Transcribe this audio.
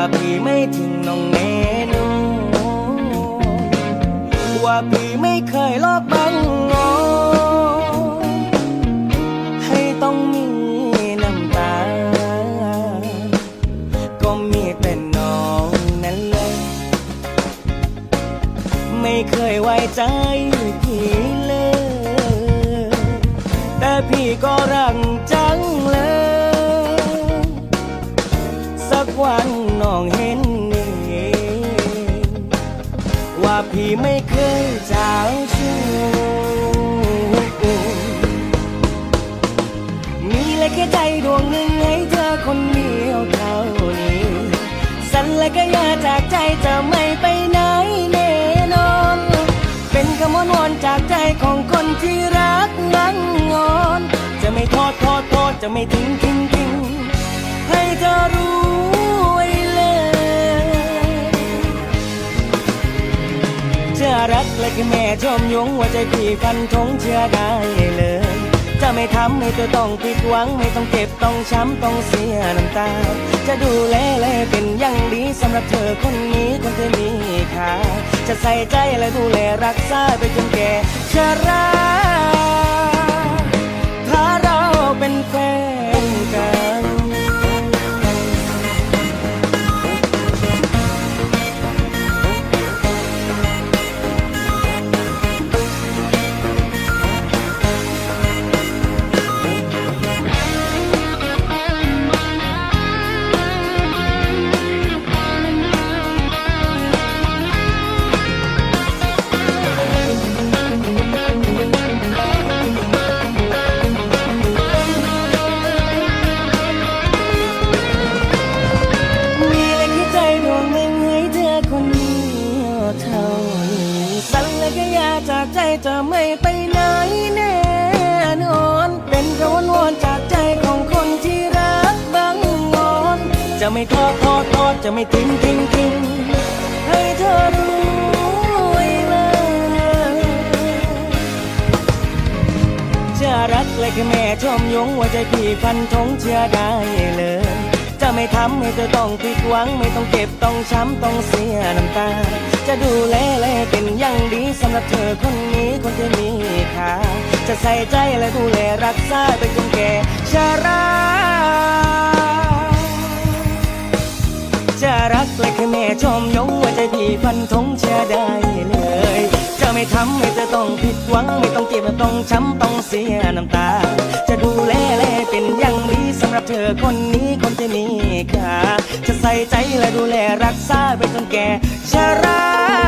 าพี่ไม่ทิ้งน้องเนนูว่าพี่ไม่เคยลอบบังงอให้ต้องมีน้ำตา ก็มีแต่น้องนั้นเลย ไม่เคยไว้ใจพี่เลย แต่พี่ก็รังจังเลย วันน้องเห็นเองว่าพี่ไม่เคยเจ้าชู้มีเลยแค่ใจดวงหนึ่งให้เธอคนเดียวเท่านี้สัญและก็อยาจากใจจะไม่ไปไหนแน่นอน เป็นคำวอนวอนจากใจของคนที่รักนั่งงอน จะไม่ทอดทอดทอดจะไม่ทิ้ง รักและคือแม่ชมยงว่าใจพี่ฟันทงเชื่อได้เลย จะไม่ทำให้เธอต้องผิดหวัง ไม่ต้องเก็บต้องช้ำต้องเสียน้ำตา จะดูแลและเป็นอย่างดีสำหรับเธอคนนี้คนที่มีค่าจะใส่ใจและดูแลรักษาไปจนแก่ชรา จากใจจะไม่ไปไหนแน่นอน เป็นกระวนวอนจากใจของคนที่รักบางงอน จะไม่ทอดทอดทอดจะไม่ทิ้งทิ้งทิ้งให้เธอรู้ไว้เลยเชื่อรักและแค่แม่ชมยงว่าใจพี่ฟันธงเชื่อได้เลย จะไม่ทำให้เธอต้องผิดหวัง ไม่ต้องเก็บต้องช้ำต้องเสียน้ำตา จะดูแล สำหรับเธอคนนี้คนที่มีค่าจะใส่ใจและดูแลรักษาไปจนแก่ชราจะรักและแค่แม่ชมยงว่าใจพี่ฟันธงเชื่อได้เลย จะไม่ทำให้เธอต้องผิดหวัง ไม่ต้องเจ็บต้องช้ำต้องเสียน้ำตา จะดูแลแลเป็นอย่างดีสำหรับเธอคนนี้คนที่มีค่าจะใส่ใจและดูแลรักษาไปจนแก่ชราถ้า